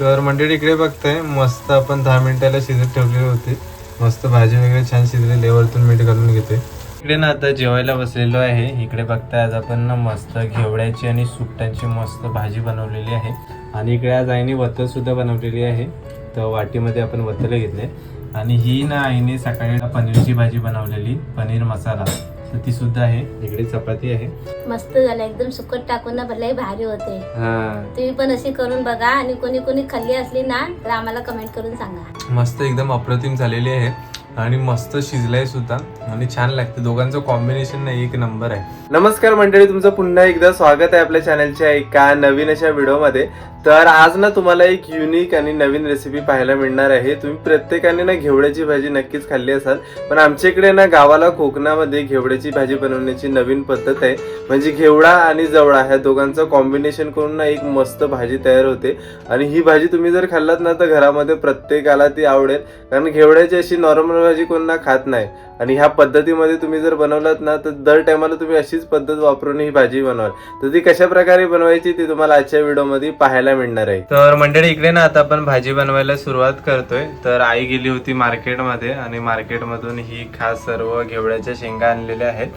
तर मंडळी इकडे बघताय मस्त आपण दहा मिनिटाला शिजत ठेवलेले होते. मस्त भाजी वगैरे छान शिजलेली वरतून मीठ घालून घेते. इकडे ना आता जेवायला बसलेलो आहे. इकडे बघताय आज आपण ना मस्त घेवड्याची आणि सुकटांची मस्त भाजी बनवलेली आहे. आणि इकडे आज आईने वतलसुद्धा बनवलेली आहे. तर वाटीमध्ये आपण वतलं घेतले आणि ही ना आईने सकाळी पनीरची भाजी बनवलेली पनीर मसाला. तर ती सुद्धा आहे. इकडे चपाती आहे. मस्त झालं एकदम सुकट टाकून ना भरलाही भारी होते. हा. तुम्ही पण अशी करून बघा आणि कोणी कोणी खाल्ली असली ना तर आम्हाला कमेंट करून सांगा. मस्त एकदम अप्रतिम झालेली आहे. आणि मस्त शिजलाय सुद्धा. आणि छान लागते. दोघांचं कॉम्बिनेशन नाही एक नंबर आहे. नमस्कार मंडळी तुमचं पुन्हा एकदा स्वागत आहे आपल्या चॅनलच्या एका नवीन अशा व्हिडिओमध्ये तर आज ना तुम्हाला एक युनिक आणि नवीन रेसिपी पाहायला मिळणार आहे. तुम्ही प्रत्येकाने ना घेवड्याची भाजी नक्कीच खाल्ली असाल. पण आमच्या इकडे ना गावाला कोकणामध्ये घेवड्याची भाजी बनवण्याची नवीन पद्धत आहे. म्हणजे घेवडा आणि जवळा ह्या दोघांचं कॉम्बिनेशन करून ना एक मस्त भाजी तयार होते. आणि ही भाजी तुम्ही जर खाल्लात ना तर घरामध्ये प्रत्येकाला ती आवडेल. कारण घेवड्याची अशी नॉर्मल भाजी कोणना खात नाही. आणि ह्या पद्धतीमध्ये तुम्ही जर बनवलात ना तर दर टायमाला तुम्ही अशीच पद्धत वापरून ही भाजी बनवाल. तर ती कशा प्रकारे बनवायची ती तुम्हाला आजच्या व्हिडिओमध्ये पाहायला मिळणार आहे. तर मंडळी इकडे ना आता आपण भाजी बनवायला सुरुवात करतोय. तर आई गेली होती मार्केटमध्ये आणि मार्केटमधून ही खास सर्व घेवड्याच्या शेंगा आणलेल्या आहेत.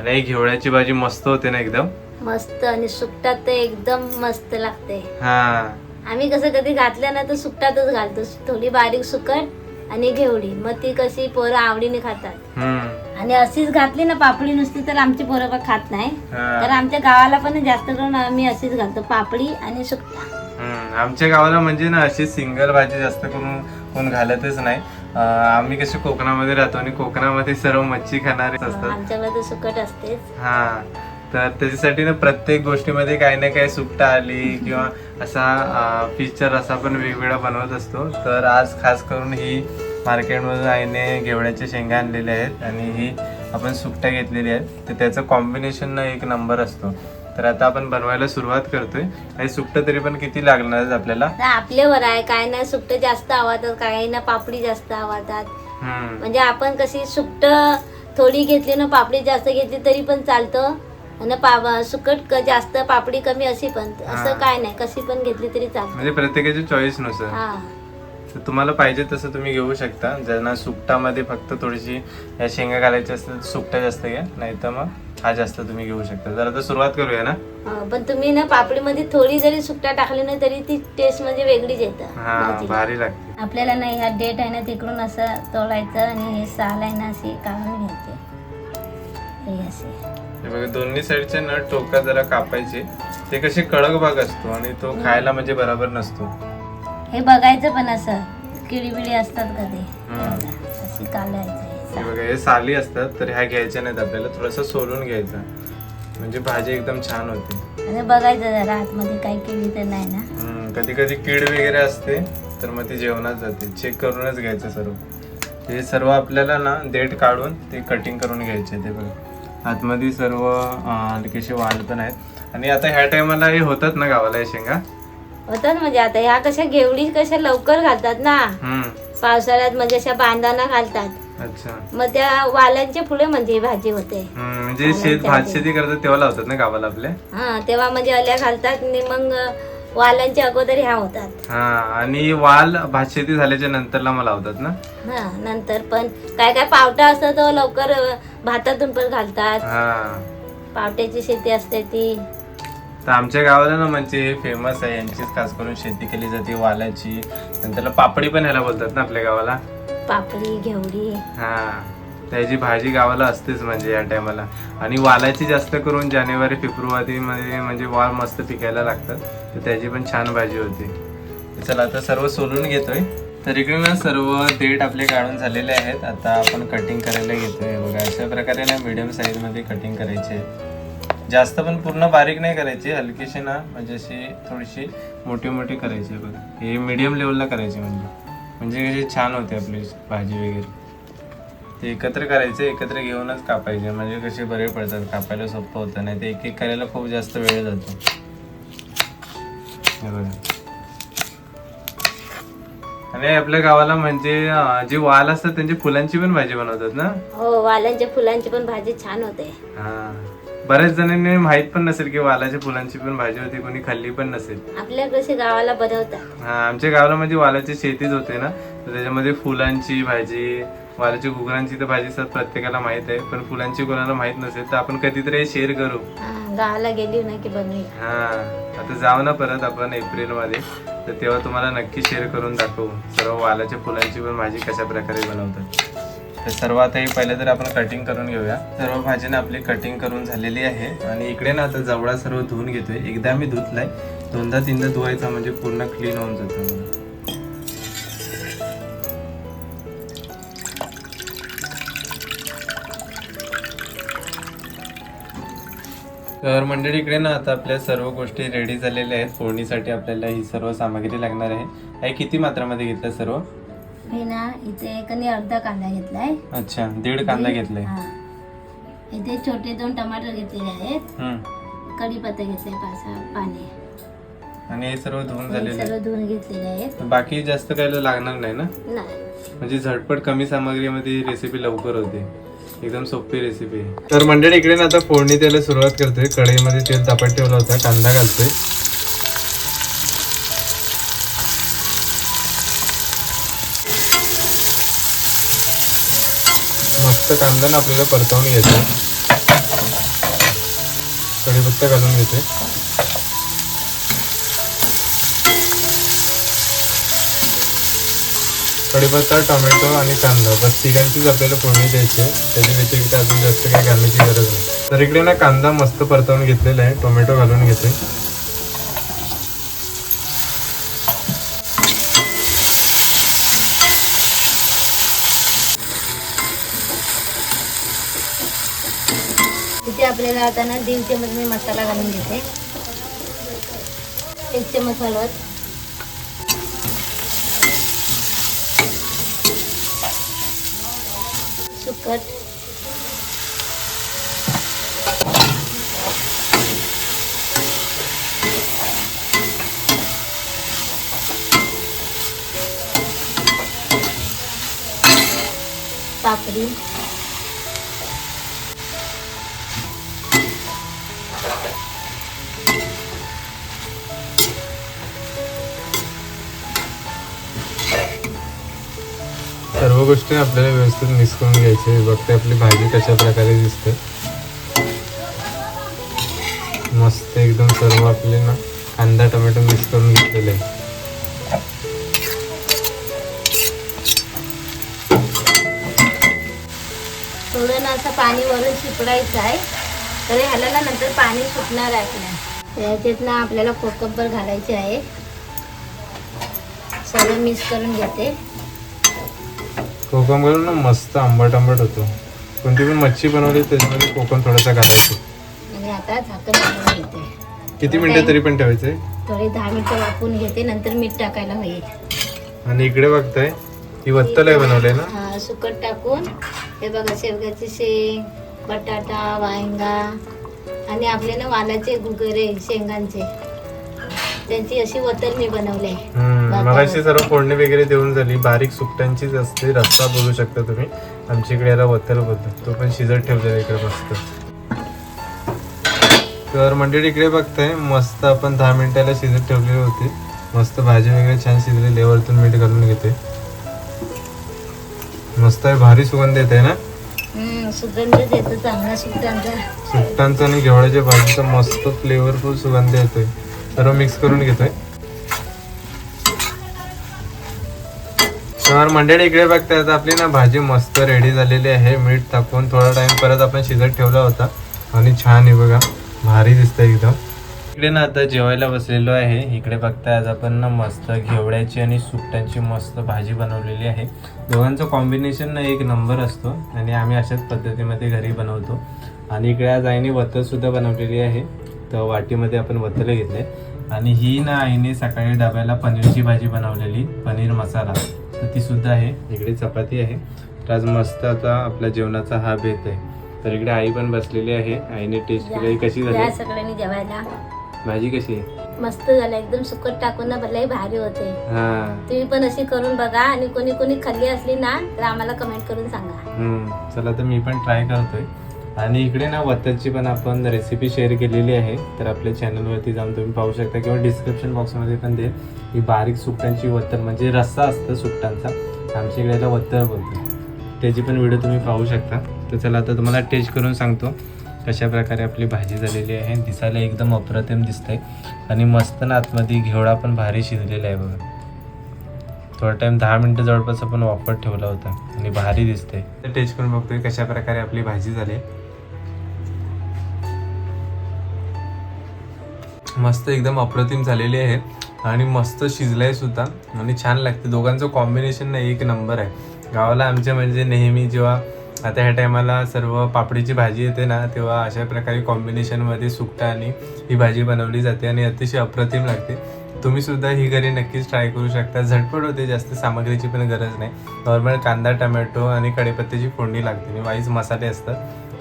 आणि ही घेवड्याची भाजी मस्त होते ना एकदम? मस्त आणि सुकटात तर एकदम मस्त लागते. हा. आम्ही कसं कधी घातलं ना तर सुकटातच घालतो. थोडी बारीक सुकट आणि घेवडी मग ती कशी पोरं आवडीने खातात. हम्म. आणि अशीच घातली ना पापडी नुसती तर आमची पोरं पण खात नाही. हा. तर आमच्या गावाला पण जास्त करून आम्ही अशीच घालतो पापडी आणि सुकटा हम्म, आमच्या गावाला म्हणजे ना अशी सिंगल भाजी जास्त करून कोण घालतच नाही. अं, आम्ही कसे कोकणामध्ये राहतो आणि कोकणामध्ये सर्व मच्छी खाणारे असतात. आमच्याकडे तर सुकट असतेच. हा. तर त्याच्यासाठी ना प्रत्येक गोष्टीमध्ये काही ना काही सुकटा आली किंवा असा फिशचा रसा पण वेगवेगळा बनवत असतो. तर आज खास करून ही मार्केटमधून आईने घेवड्याच्या शेंगा आणलेल्या आहेत आणि ही आपण सुकट्या घेतलेली आहेत. तर त्याचं कॉम्बिनेशन ना एक नंबर असतो. तर आता आपण बनवायला सुरुवात करतोय. आणि सुकटं तरी पण किती लागणार आपल्याला? आपल्यावर आहे. काय ना सुकट जास्त आवडतात काही ना पापडी जास्त आवडतात म्हणजे आपण कशी सुकट थोडी घेतली ना पापडी जास्त घेतली तरी पण चालतं. आणि पा सुकट क- जास्त पापडी कमी अशी पण असं हा. काय नाही कशी पण घेतली तरी चालतं. म्हणजे प्रत्येकाच्या चॉईसनुसार. हा. तर तुम्हाला पाहिजे तसं तुम्ही घेऊ शकता. ज्यांना सुकटामध्ये फक्त थोडीशी या शेंगा घालायची असतील तर सुकटा जास्त घ्या नाही तर मग हा जास्त तुम्ही घेऊ शकता. जर आता सुरुवात करूया ना? हा, पण तुम्ही ना पापडीमध्ये थोडी जरी सुकटा टाकली ना तरी ती टेस्ट म्हणजे वेगळीच येतं. हा भाजीला. भारी लागते. आपल्याला नाही ह्या डेट आहे ना तिकडून असं तोडायचं आणि हे साल आहे ना अशी काढून घ्यायचे. हे असे. हे बघा दोन्ही साईडचे न टोका जरा कापायचे. ते कसे कडक भाग असतो आणि तो खायला म्हणजे बरोबर नसतो. हे बघायचं पण असं किडी बिडी असतात का ते? काढायचं हे साल. बघा हे साली असतात तर ह्या घ्यायच्या नाहीत आपल्याला थोडस सोलून घ्यायचं. म्हणजे भाजी एकदम छान होते. आणि बघायचं जरा आतमध्ये काही केली तर नाही ना? कधी कधी कीड वगैरे असते तर मग ती जेवणात जाते. चेक करूनच घ्यायचं सर्व. हे सर्व आपल्याला ना देठ काढून ते कटिंग करून घ्यायचे ते बघा. आतमध्ये सर्व कसे वाल पण आहेत. आणि आता ह्या टायमाला हे होतात ना गावाला हे शेंगा? होतात म्हणजे आता ह्या कशा घेवडी कशा लवकर घालतात ना. पावसाळ्यात म्हणजे अशा बांधाना घालतात. अच्छा. मग त्या वालांच्या पुढे म्हणजे भाजी होते. म्हणजे शेत भात शेती करतात तेव्हा लावतात ना गावाला आपल्या हा तेव्हा म्हणजे अल्या घालतात आणि मग वालांच्या अगोदर ह्या होतात. हा आणि वाल भात शेती झाल्याच्या नंतरला मला लावतात ना? हा नंतर पण काय काय पावटा असतं तो लवकर भातातून पण घालतात. हा. पावट्याची शेती असते ती. तर आमच्या गावाला ना म्हणजे फेमस आहे यांचीच खास करून शेती केली जाते वालाची. नंतर पापडी पण ह्याला बोलतात ना आपल्या गावाला? पापडी घेवडी. हा. त्याची भाजी गावाला असतेच म्हणजे या टायमाला. आणि वालाची जास्त करून जानेवारी फेब्रुवारीमध्ये म्हणजे वाल मस्त पिकायला लागतात. तर त्याची पण छान भाजी होती. चला आता सर्व सोलून घेतोय. तर इकडे ना सर्व देठ आपले काढून झालेले आहेत. आता आपण कटिंग करायला घेतोय. बघा अशा प्रकारे ना मिडियम साईजमध्ये कटिंग करायचे. आहे. जास्त पण पूर्ण बारीक नाही करायची. हलकीशी ना म्हणजे अशी थोडीशी मोठी मोठी करायची. आहे बघा हे मिडियम लेवलला करायची म्हणजे. म्हणजे कशी छान होते आपली भाजी वगैरे. ते एकत्र करायचे एकत्र घेऊनच कापायचे. म्हणजे कसे बरे पडतात कापायला सोपं होतं. नाही ते एक एक करायला खूप जास्त वेळ जातो. हे आणि आपल्या गावाला म्हणजे जे वाल असतात त्यांची फुलांची पण भाजी बनवतात ना? हो वालांच्या फुलांची पण भाजी छान होते. हा. बऱ्याच जणांनी माहीत पण नसेल की वालाच्या फुलांची पण भाजी होती कोणी खाल्ली पण नसेल. आपल्या कसे गावाला बनवतात हा आमच्या गावाला म्हणजे वालाची शेतीच होते ना? त्याच्यामध्ये फुलांची भाजी वालाची गुगरांची तर भाजी सर प्रत्येकाला माहीत आहे पण फुलांची कोणाला माहीत नसेल तर आपण कधीतरी शेअर करू. गावाला गेली ना की बनवूया हा आता जाऊ ना परत आपण एप्रिलमध्ये तर तेव्हा तुम्हाला नक्की शेअर करून दाखवू. सर्व वालाच्या फुलांची पण भाजी कशा प्रकारे बनवतात. तर सर्वात हे पहिले तर आपण कटिंग करून घेऊया. सर्व भाजीनं आपली कटिंग करून झालेली आहे. आणि इकडे ना आता जवळा सर्व धुवून घेतोय. एकदा मी धुतलाय दोनदा तीनदा धुवायचा म्हणजे पूर्ण क्लीन होऊन जातं. तर मंडळी इकडे ना आता आपल्या सर्व गोष्टी रेडी झालेल्या आहेत. फोडणीसाठी आपल्याला ही सर्व सामग्री लागणार आहे. आई किती मात्रामध्ये घेतलं सर्व? मी ना इथे एक आणि अर्धा कांदा घेतलाय. अच्छा दीड कांदा घेतलाय. हा. इथे छोटे दोन टमाटर घेतलेले आहेत. हम्म. कढीपत्ता घेतलाय पाच सहा पाणी. आणि हे सर्व धुवून हे झालेले सर्व धुवून घेतलेले आहेत. आहे बाकी जास्त काही लागणार नाही ना? नाही. म्हणजे झटपट कमी सामग्रीमध्ये रेसिपी लवकर होते. एकदम सोपी रेसिपी आहे तर मंडळी इकडे ना आता फोडणी त्याला सुरुवात करतोय. कढईमध्ये तेल तापत ठेवला होता. कांदा घालतोय. मस्त कांदा ना आपल्याला परतवून घ्यायचा कढीपत्ता घालून घेते कढीपत्ता टोमॅटो आणि कांदा. बस तिघांचीच आपल्याला फोडणी द्यायची आहे. त्याच्या व्यतिरिक्त अजून जास्त काही घालण्याची गरज नाही. तर इकडे ना कांदा मस्त परतवून घेतलेला आहे. टोमॅटो घालून घेते इथे आपल्याला आता ना दीड चमच मी मसाला घालून घेते. एक चमच हलवत सुकट पापडी गोष्टी आपल्याला व्यवस्थित मिक्स करून घ्यायचे बघते आपली भाजी कशा प्रकारे दिसते. मस्त एकदम सर्व आपले ना कांदा टोमॅटो मिक्स करून घेतलेले आहे. थोडं ना असं पाणी वरून शिपडायचं आहे. तर ह्याला ना नंतर पाणी सुटणार आहे आपल्या याच्यात ना आपल्याला कोकंबर घालायचे आहे. सगळं मिक्स करून घेते. कोकम घालून ना मस्त आंबट आंबट होतो. कोणती पण मच्छी बनवली त्याच्यामध्ये कोकम थोडासा घालायचं. आणि आता झाकण घालून घेते. किती मिनिटं तरी पण ठेवायचंय? थोडे दहा मिनिटं वापरून घेते नंतर मीठ टाकायला होईल. आणि इकडे बघताय ही वत्तल आहे बनवलंय ना? हा सुकट टाकून. हे बघा शेवग्याची शेंग बटाटा वांगा आणि आपले ना वालाचे गुगरे शेंगांचे. त्यांची अशी वतल सर्व फोडणी वगैरे देऊन झाली. बारीक सुकट्यांचीच असते रस्ता बोलू शकता तुम्ही. आमच्या इकडे याला वत्तल बोलतो तो पण शिजत ठेवलेला इकडे मस्त. तर मंडळी इकडे बघताय मस्त आपण दहा मिनिटाला शिजत ठेवलेली होती. मस्त भाजी वगैरे छान शिजलेली आहे. वरतून मीठ घालून घेते. मस्त आहे भारी सुगंध येत आहे ना सुगंधच येतो चांगला सुगंध. सुकटांचा आणि घेवड्याच्या भाजीचा मस्त फ्लेवरफुल सुगंध येतोय. सर्व मिक्स करून घेतोय. तर मंडळी इकडे बघताय आता आपली ना भाजी मस्त रेडी झालेली आहे. मीठ टाकून थोडा टाइम परत आपण शिजत ठेवला होता. आणि छान आहे बघा. भारी दिसतंय एकदम. इकडे ना आता जेवायला बसलेलो आहे. इकडे बघताय आज आपण ना मस्त घेवड्याची आणि सुकट्यांची मस्त भाजी बनवलेली आहे. दोघांचं कॉम्बिनेशन ना एक नंबर असतो. आणि आम्ही अशाच पद्धतीमध्ये घरी बनवतो. आणि इकडे आज आईने वतल सुद्धा बनवलेली आहे. तर वाटीमध्ये आपण वतले घेतले. आणि ही ना आईने सकाळी डब्याला पनीरची भाजी बनवलेली पनीर मसाला. तर ती सुद्धा आहे. इकडे चपाती आहे. तर आज मस्त आता आपल्या जेवणाचा हा बेत आहे. तर इकडे आई पण बसलेली आहे. आईने टेस्ट केली. कशी झाली? सगळ्यांनी जेवायला. भाजी कशी आहे? मस्त झालं. एकदम सुकट टाकून ना भलाही भारी होते. हा. तुम्ही पण अशी करून बघा. आणि कोणी कोणी खाल्ली असली ना तर आम्हाला कमेंट करून सांगा. चला तर मी पण ट्राय करतोय. आणि इकडे ना वत्तरची पण आपण रेसिपी शेअर केलेली आहे. तर आपल्या चॅनलवरती जाऊन तुम्ही पाहू शकता किंवा डिस्क्रिप्शन बॉक्समध्ये पण दे. ही बारीक सुकटांची वत्तर म्हणजे रस्सा असतं सुकटांचा. आमच्या इकडे याला वत्तर बोलतो त्याची पण व्हिडिओ तुम्ही पाहू शकता. तर चला आता तुम्हाला टेस्ट करून सांगतो. कशा प्रकारे आपली भाजी झालेली आहे. दिसायला एकदम अप्रतिम दिसते आणि मस्त ना आतमध्ये घेवडा पण भारी शिजलेला आहे बघा. थोडा टाईम दहा मिनटं जवळपास आपण वापर ठेवला होता. आणि भारी दिसते तर टेस्ट करून बघतोय कशा प्रकारे आपली भाजी झाली. मस्त एकदम अप्रतिम झालेली आहे. आणि मस्त शिजलं सुद्धा. आणि छान लागते. दोघांचं कॉम्बिनेशन ना एक नंबर आहे. गावाला आमच्या म्हणजे नेहमी जेव्हा आता ह्या टायमाला सर्व पापडीची भाजी येते ना तेव्हा अशा प्रकारे कॉम्बिनेशनमध्ये सुकटा आणि ही भाजी बनवली जाते आणि अतिशय अप्रतिम लागते. तुम्ही सुद्धा ही घरी नक्कीच ट्राय करू शकता. झटपट होते जास्त सामग्रीची पण गरज नाही. नॉर्मल कांदा टमॅटो आणि कढीपत्त्याची फोडणी लागते. आणि वाईज मसाले असतात.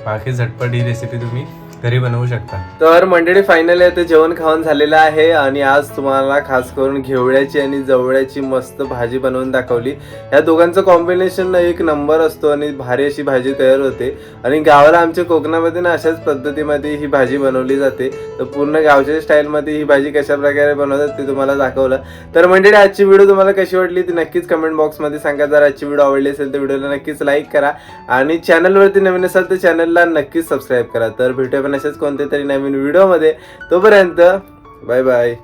बाकी झटपट ही रेसिपी तुम्ही घरी बनवू शकता. तर मंडळी फायनली आता जेवण खाऊन झालेलं आहे आणि आज तुम्हाला खास करून घेवड्याची आणि जवळ्याची मस्त भाजी बनवून दाखवली. या दोघांचं कॉम्बिनेशन एक नंबर असतो आणि भारी अशी भाजी तयार होते. आणि गावाला आमच्या कोकणामध्ये ना अशाच पद्धतीमध्ये ही भाजी बनवली जाते. तर पूर्ण गावच्या स्टाईलमध्ये ही भाजी कशा प्रकारे बनवतात ते तुम्हाला दाखवलं. तर मंडळी आजची व्हिडिओ तुम्हाला कशी वाटली ती नक्कीच कमेंट बॉक्समध्ये सांगा. जर आजची व्हिडिओ आवडली असेल तर व्हिडिओला नक्कीच लाईक करा. आणि चॅनलवरती नवीन असाल तर चॅनलला नक्कीच सबस्क्राईब करा. तर भेटूया पण अशाच कोणत्या तरी नवीन व्हिडिओमध्ये. तोपर्यंत बाय बाय